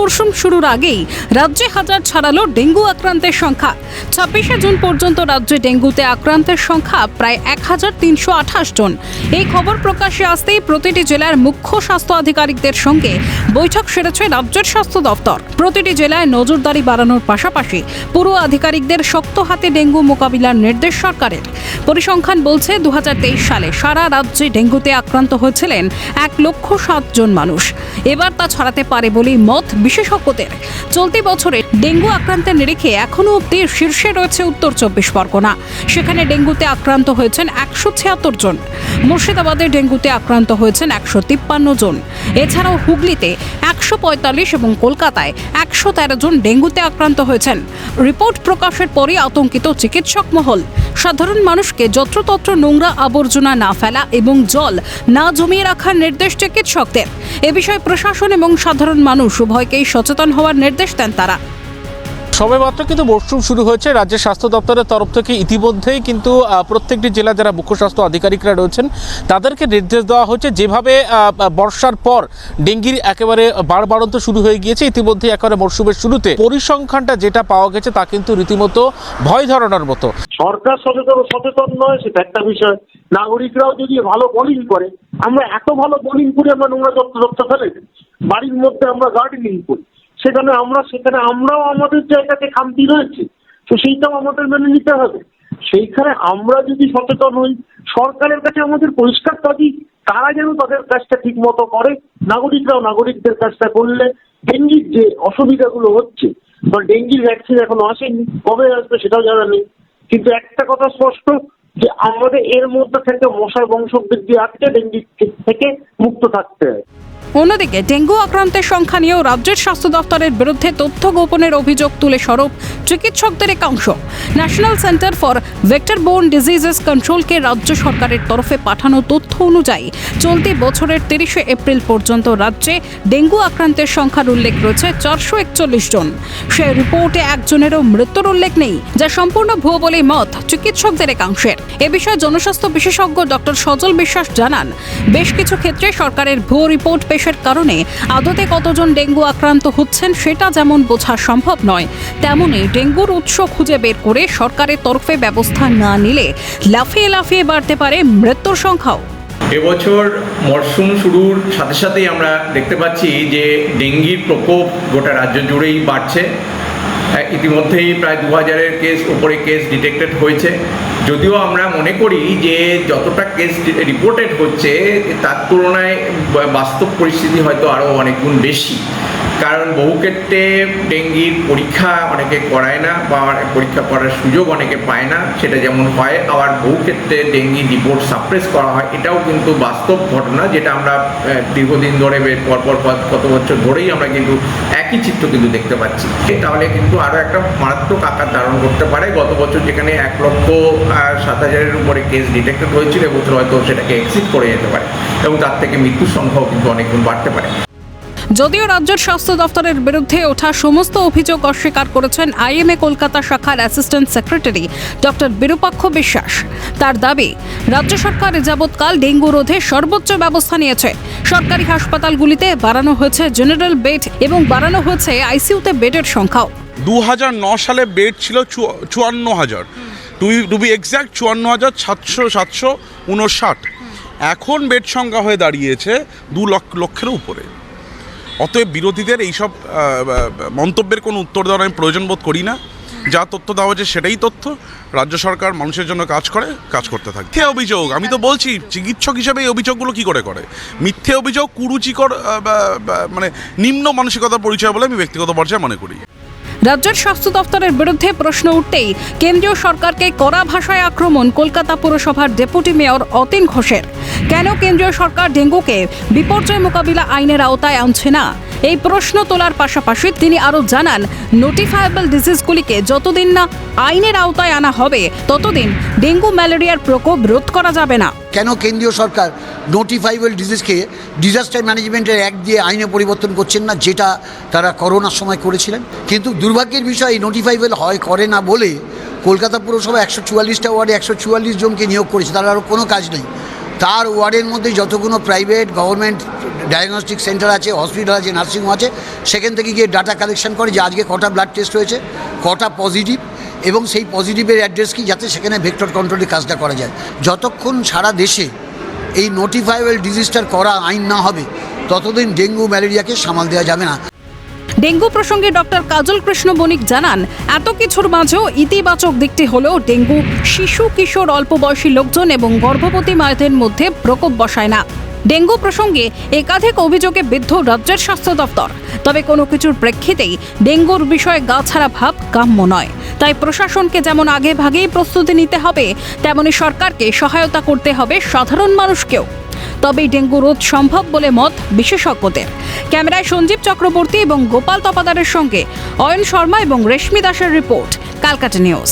মরশুম শুরুর আগেই রাজ্যে হাজার ছাড়ালো ডেঙ্গু আক্রান্তের সংখ্যা। ছাব্বিশে জুন পর্যন্ত রাজ্যে ডেঙ্গুতে আক্রান্তের সংখ্যা প্রায় এক হাজার তিনশো আঠাশ জন। এই খবর প্রকাশ্যে আসতেই প্রতিটি জেলার মুখ্য স্বাস্থ্য আধিকারিকদের সঙ্গে বৈঠক সেরেছে রাজ্যের স্বাস্থ্য দপ্তর। প্রতিটি জেলায় নজরদারি বাড়ানোর পাশাপাশি পুরো আধিকারিকদের শক্ত হাতে ডেঙ্গু মোকাবিলার নির্দেশ সরকারের। পরিসংখ্যান বলছে দু হাজার তেইশ সালে সারা রাজ্যে ডেঙ্গুতে আক্রান্ত হয়েছিলেন এক লক্ষ সাত জন মানুষ। এবার তা ছড়াতে পারে বলেই মত বিশেষজ্ঞদের। চলতি বছরে ডেঙ্গু আক্রান্তের নিরিখে এখনও অব্দি শীর্ষে রয়েছে উত্তর চব্বিশ পরগনা। সেখানে ডেঙ্গুতে আক্রান্ত হয়েছেন একশো ছিয়াত্তর জন। মুর্শিদাবাদে ডেঙ্গুতে আক্রান্ত হয়েছেন একশো তিপ্পান্ন জন। এছাড়াও হুগলিতে একশো পঁয়তাল্লিশ এবং কলকাতায় একশো তেরো জন ডেঙ্গুতে আক্রান্ত হয়েছেন। রিপোর্ট প্রকাশের পরই আতঙ্কিত চিকিৎসক মহল। সাধারণ মানুষকে যত্রতত্র নোংরা আবর্জনা না ফেলা এবং জল না জমিয়ে রাখার নির্দেশ চিকিৎসকদের। এ বিষয়ে প্রশাসন এবং সাধারণ মানুষ উভয়কেই সচেতন হওয়ার নির্দেশ দেন তারা। সবেমাত্র কিন্তু মরশুম শুরু হয়েছে। রাজ্যের স্বাস্থ্য দপ্তরের তরফ থেকে ইতিমধ্যেই কিন্তু প্রত্যেকটি জেলা যারা মুখ্য স্বাস্থ্য আধিকারিকরা রয়েছেন, তাদেরকে নির্দেশ দেওয়া হয়েছে। যেভাবে বর্ষার পর ডেঙ্গির একেবারে বাড়বাড়ন্ত শুরু হয়ে গিয়েছে ইতিমধ্যে একেবারে মরশুমের শুরুতে পরিসংখ্যানটা যেটা পাওয়া গেছে তা কিন্তু রীতিমতো ভয় ধরানোর মতো। সরকার সচেতন সচেতন নয়, সেটা একটা বিষয়। নাগরিকরাও যদি ভালো বোলিং করে, আমরা এত ভালো বোলিং করি আমরা নোংরা যত্ন ফেলে বাড়ির মধ্যে আমরা গার্ডেনিং করি সেখানে আমরা সেখানে আমরাও আমাদের জায়গাতে খামতি রয়েছে। তো সেইটাও আমাদের মেনে নিতে হবে। সেইখানে আমরা যদি সচেতন হই, সরকারের কাছে আমাদের পরিষ্কার দাবি, তারা যেন তাদের কাজটা ঠিক মতো করে। নাগরিকরাও নাগরিকদের কাজটা করলে ডেঙ্গির যে অসুবিধাগুলো হচ্ছে, বা ডেঙ্গির ভ্যাকসিন এখনও আসেনি, কবে আসবে সেটাও জানা নেই। কিন্তু একটা কথা স্পষ্ট, যে আমাদের এর মধ্যে থেকে মশার বংশবৃদ্ধি আটকে ডেঙ্গি থেকে মুক্ত থাকতে হয়। অন্যদিকে ডেঙ্গু আক্রান্তের সংখ্যা নিয়েও রাজ্যের স্বাস্থ্য দপ্তরের বিরুদ্ধে তথ্য গোপনের অভিযোগ তুলে সরব চিকিৎসকদের একাংশ। National Centre for Vector Borne Diseases কন্ট্রোলকে রাজ্য সরকারের তরফে পাঠানো তথ্য অনুযায়ী, চলতি বছরের তিরিশে এপ্রিল পর্যন্ত রাজ্যে ডেঙ্গু আক্রান্তের সংখ্যার উল্লেখ রয়েছে চারশো একচল্লিশ জন। সে রিপোর্টে একজনেরও মৃত্যুর উল্লেখ নেই, যা সম্পূর্ণ ভুয়ো বলেই মত চিকিৎসকদের একাংশের। এ বিষয়ে জনস্বাস্থ্য বিশেষজ্ঞ ডক্টর সজল বিশ্বাস জানান, বেশ কিছু ক্ষেত্রে সরকারের ভুয়ো রিপোর্ট পেশের কারণে আদতে কতজন ডেঙ্গু আক্রান্ত হচ্ছেন সেটা যেমন বোঝা সম্ভব নয় তেমনি ডেঙ্গুর উৎস খুঁজে বের করে সরকারের তরফে ব্যবস্থা না নিলে লাফিয়ে লাফিয়ে বাড়তে পারে মৃত্যুর সংখ্যাও। এবছর মরশুম শুরুর সাথে সাথেই আমরা দেখতে পাচ্ছি যে ডেঙ্গির প্রকোপ গোটা রাজ্য জুড়েই বাড়ছে। ইতিমধ্যেই প্রায় দু হাজারের কেস ওপরে কেস ডিটেক্টেড হয়েছে। যদিও আমরা মনে করি যে যতটা কেস রিপোর্টেড হচ্ছে, তার তুলনায় বাস্তব পরিস্থিতি হয়তো আরও অনেক গুণ বেশি। কারণ বহু ক্ষেত্রে ডেঙ্গির পরীক্ষা অনেকে করায় না বা পরীক্ষা করার সুযোগ অনেকে পায় না। সেটা যেমন হয়, আবার বহু ক্ষেত্রে ডেঙ্গি রিপোর্ট সাপ্রেস করা হয়। এটাও কিন্তু বাস্তব ঘটনা যেটা আমরা দীর্ঘদিন ধরে পরপর কত- বছর ধরেই আমরা কিন্তু একই চিত্র কিন্তু দেখতে পাচ্ছি। তাহলে কিন্তু আরও একটা মারাত্মক আকার ধারণ করতে পারে। গত বছর যেখানে এক লক্ষ সাত হাজারের উপরে কেস ডিটেক্টেড হয়েছিল, এবছর হয়তো সেটাকে এক্সিট করে যেতে পারে এবং তার থেকে মৃত্যুর সংখ্যাও কিন্তু অনেক বাড়তে পারে। যদিও রাজ্যের স্বাস্থ্য দফতরের বিরুদ্ধে ওঠা সমস্ত অভিযোগ অস্বীকার করেছেন আইএমএ কলকাতা শাখার অ্যাসিস্ট্যান্ট সেক্রেটারি ডক্টর বিরূপাক্ষ বিশ্বাস। তার দাবি, রাজ্য সরকার যাবৎকাল ডেঙ্গু রোধে সর্বোচ্চ ব্যবস্থা নিয়েছে। সরকারি হাসপাতালগুলিতে বাড়ানো হয়েছে জেনারেল বেড এবং বাড়ানো হয়েছে আইসিইউতে বেডের সংখ্যাও। দু সালে বেড ছিল চুয়ান্ন হাজার। টু বি এক্স্যাক্ট চুয়ান্ন হাজার সাতশো সাতশো উনষাট। এখন বেড সংখ্যা হয়ে দাঁড়িয়েছে দু লক্ষ, লক্ষের উপরে। অতএব বিরোধীদের এইসব মন্তব্যের কোনো উত্তর দেওয়ার আমি প্রয়োজন বোধ করি না। যা তথ্য দেওয়া হয়েছে সেটাই তথ্য। রাজ্য সরকার মানুষের জন্য কাজ করে, কাজ করতে থাকে। মিথ্যে অভিযোগ, আমি তো বলছি, চিকিৎসক হিসেবে এই অভিযোগগুলো কী করে করে? মিথ্যে অভিযোগ, কুরুচিকর মানে নিম্ন মানসিকতার পরিচয় বলে আমি ব্যক্তিগত পর্যায়ে মনে করি। রাজ্যের স্বাস্থ্য দফতরের বিরুদ্ধে প্রশ্ন উঠতেই কেন্দ্রীয় সরকারকে কড়া ভাষায় আক্রমণ কলকাতা পুরসভার ডেপুটি মেয়র অতীন ঘোষের। কেন কেন্দ্রীয় সরকার ডেঙ্গুকে বিপর্যয় মোকাবিলা আইনের আওতায় আনছে না? এই প্রশ্ন তোলার পাশাপাশি তিনি আরও জানান নোটিফায়েবল ডিজিজগুলিকে যতদিন না আইনের আওতায় আনা হবে, ততদিন ডেঙ্গু ম্যালেরিয়ার প্রকোপ রোধ করা যাবে না। কেন কেন্দ্রীয় সরকার নোটিফাইবল ডিজিজকে ডিজাস্টার ম্যানেজমেন্টের অ্যাক্ট দিয়ে আইনে পরিবর্তন করছেন না, যেটা তারা করোনার সময় করেছিলেন? কিন্তু দুর্ভাগ্যের বিষয় নোটিফাইবল হয়, করে না বলে কলকাতা পুরসভা একশো চুয়াল্লিশটা ওয়ার্ডে একশো চুয়াল্লিশ জনকে নিয়োগ করেছে, তার আরও কোনো কাজ নেই। তার ওয়ার্ডের মধ্যে যতগুলো প্রাইভেট গভর্নমেন্ট ডায়াগনস্টিক সেন্টার আছে হসপিটাল আছে নার্সিংহোম আছে, সেখান থেকে গিয়ে ডাটা কালেকশন করে যে আজকে কটা ব্লাড টেস্ট হয়েছে, কটা পজিটিভ এবং সেই পজিটিভের অ্যাড্রেস কি যাতে সেখানে ভেক্টর কন্ট্রোলের কাজটা করা যায়। যতক্ষণ সারা দেশে এই নোটিফাইবল ডিজিজটার করা আইন না হবে, ততদিন ডেঙ্গু, ম্যালেরিয়াকে সামাল দেওয়া যাবে না। ডেঙ্গু প্রসঙ্গে ডক্টর কাজল কৃষ্ণ বণিক জানান, এত কিছুর মাঝেও ইতিবাচক দিকটি হলেও ডেঙ্গু শিশু, কিশোর, অল্প বয়সী লোকজন এবং গর্ভবতী মায়েদের মধ্যে প্রকোপ বসায় না। ডেঙ্গু প্রসঙ্গে একাধিক অভিযোগে বিদ্ধ রাজ্যের স্বাস্থ্য দপ্তর। তবে কোনো কিছুর প্রেক্ষিতেই ডেঙ্গুর বিষয়ে গা ছাড়া ভাব কাম্য নয়। তাই প্রশাসনকে যেমন আগে ভাগেই প্রস্তুতি নিতে হবে, তেমনি সরকারকে সহায়তা করতে হবে সাধারণ মানুষকেও। তবেই ডেঙ্গু রোধ সম্ভব বলে মত বিশেষজ্ঞদের। ক্যামেরায় সঞ্জীব চক্রবর্তী এবং গোপাল তপাদারের সঙ্গে অয়ন শর্মা এবং রেশমি দাসের রিপোর্ট, কালকাটা নিউজ।